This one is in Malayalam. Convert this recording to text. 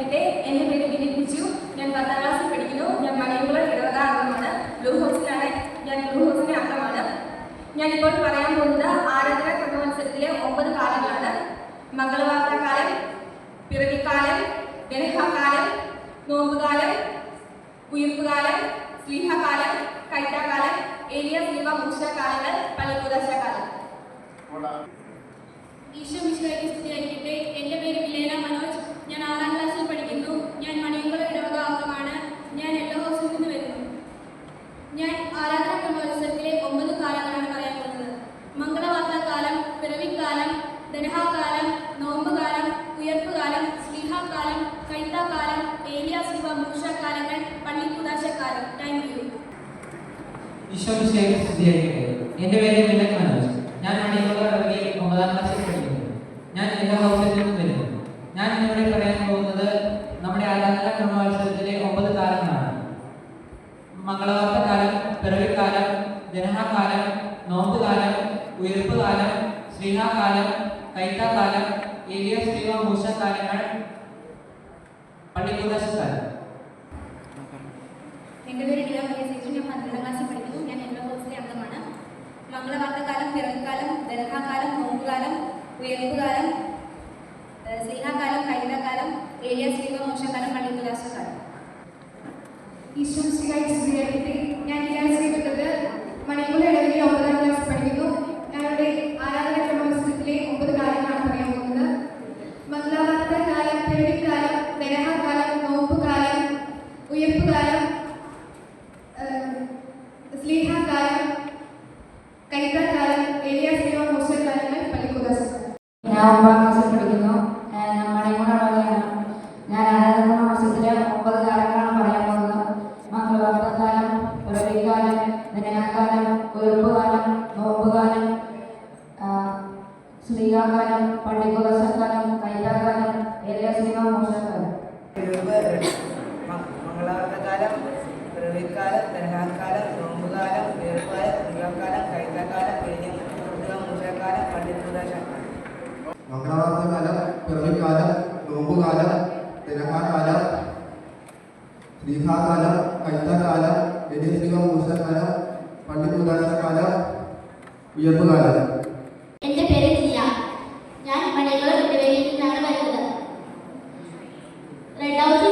സ്തുതിയായിരിക്കട്ടെ എന്റെ പേര് വിനീത് ബിജു ഞാൻ പത്താം ക്ലാസ്സിൽ പഠിക്കുന്നു. ഞാൻ മണിയംകുളം ഇടവക അംഗമാണ് ബ്ലൂ ഹൗസിലാണ്. ഞാൻ ബ്ലൂ ഹൗസിലെ അംഗമാണ്. ഞാനിപ്പോൾ പറയാൻ പോകുന്നത് ആരാധന ക്രമമത്സരത്തിലെ ഒമ്പത് കാലങ്ങളാണ്. മംഗളവാർത്താകാലം പിറവിക്കാലം ഗണഹകാലം നോമ്പുകാലം ഉയർപ്പുകാലം സ്ലീഹകാലം കൈറ്റാകാലം ഏലിയ സ്ലീവ മൂഷകാലങ്ങൾ പള്ളിക്കുദശകാലം. ഈശോ മിശിഹായ്ക്ക് സ്തുതിയായിരിക്കട്ടെ എന്റെ പേര് വിലേന മനോജ് ഞാൻ ആറാം ക്ലാസ്സിൽ പഠിക്കുന്നു ഞാൻ മണിയങ്കുളം ഇടവക അംഗമാണ് ഞാൻ എല്ലോ ഹൗസിൽ നിന്ന് വരുന്നു ഞാൻ ആരാധന ക്രമോത്സവത്തിലെ ഒമ്പത് കാലങ്ങളാണ് പറയാൻ പോകുന്നത് മംഗളവാർത്താകാലം ദനഹാകാലം നോമ്പുകാലം ഉയർപ്പുകാലം സ്ലീഹാകാലം കൈത്താക്കാലം ഏലിയ ശിവ മൂഷക്കാലങ്ങൾ പള്ളിക്കുദാശക്കാലം താങ്ക് യു ഈശോ മിശിഹായ്ക്ക് സ്തുതിയായിരിക്കട്ടെ. എന്റെ പേര് മിലൻ മനോജ്. ഞാൻ മണിയകുളം ഇടവകയിൽ ഒമ്പതാം ക്ലാസ്സിൽ പഠിക്കുന്നു. ഞാൻ എല്ലാ ഹൗസിൽ നിന്നും വരുന്നു. ഞാൻ ഇന്നിവിടെ പറയാൻ പോകുന്നത് നമ്മുടെ ആരാധന ക്രമോത്സവത്തിലെ ഒമ്പത് കാലങ്ങളാണ് മംഗളവാർത്തകാലം പിറവിക്കാലം ജനഹാകാലം നോമ്പുകാലം ഉയർപ്പുകാലം ശ്രീഹാകാലം കൈത്താക്കാലം ഏലിയ ശ്രീവ മൂശക്കാലങ്ങൾ പള്ളിക്കുദാശക്കാലം എന്റെ പേര് ഡില മരിയ സേച്ചു ഞാൻ പന്ത്രണ്ടാം ക്ലാസ്സിൽ പഠിക്കുന്നു. ഞാൻ എന്റെ ഹൗസിലെ അംഗമാണ്. മംഗളവാർത്തകാലം പിറവിക്കാലം ദർഹാകാലം നോമ്പുകാലം ഉയർപ്പുകാലം ഏഹ് സ്ലീഹാകാലം കൈതാകാലം ഏലിയ ശ്രീവ മോശക്കാലം പള്ളിക്കുദാശക്കാലം ഈശോ ഞാൻ ഇയാൾ ശ്രീപുത്രത് മണിക്കൂർ ഇടവകയിൽ ഒമ്പതാം ക്ലാസ് പഠിക്കുന്നു ഞങ്ങളുടെ ആരാധന ക്രമമത്സരത്തിലെ ഒമ്പത് കാര്യങ്ങളാണ് പറയാൻ പോകുന്നത് മംഗളവാർത്ത കാലം പിറവിക്കാലം ദനഹകാലം നോമ്പുകാലം ഉയർപ്പുകാലം സ്ലീഹാകാലം കൈത്താക്കാലം ഏലിയ സേവ മോശക്കാലങ്ങൾ പള്ളിക്കുദാസം ഞാൻ ഒമ്പതാം ക്ലാസ്സിൽ പഠിക്കുന്നു ഒമ്പത് കാലങ്ങളാണ് പറയാൻ പോകുന്നത്. മംഗളവാർത്തക്കാലം പിറവിക്കാലം ദിനകാലം ഉയർപ്പുകാലം നോമ്പുകാലം ശ്രീകാലം പള്ളിക്കുദശക്കാലം കൈതാകാലം ഏരിയ സിനിമ മോശക്കാലം മംഗളവാർത്തകാലം പിറവിക്കാലം നോമ്പുകാലം ദിനഹാകാലം ശ്രീഹാകാലം കൈത്തക്കാലം വെനിശ്രീക മൂസക്കാലം പണ്ഡിതകാല ഉയർപ്പുകാല എന്റെ പേര് ജിയ. ഞാൻ മണികൾ ഇടവകയിൽ നിന്നാണ് വരുന്നത്. റെഡ് ഹൗസിൽ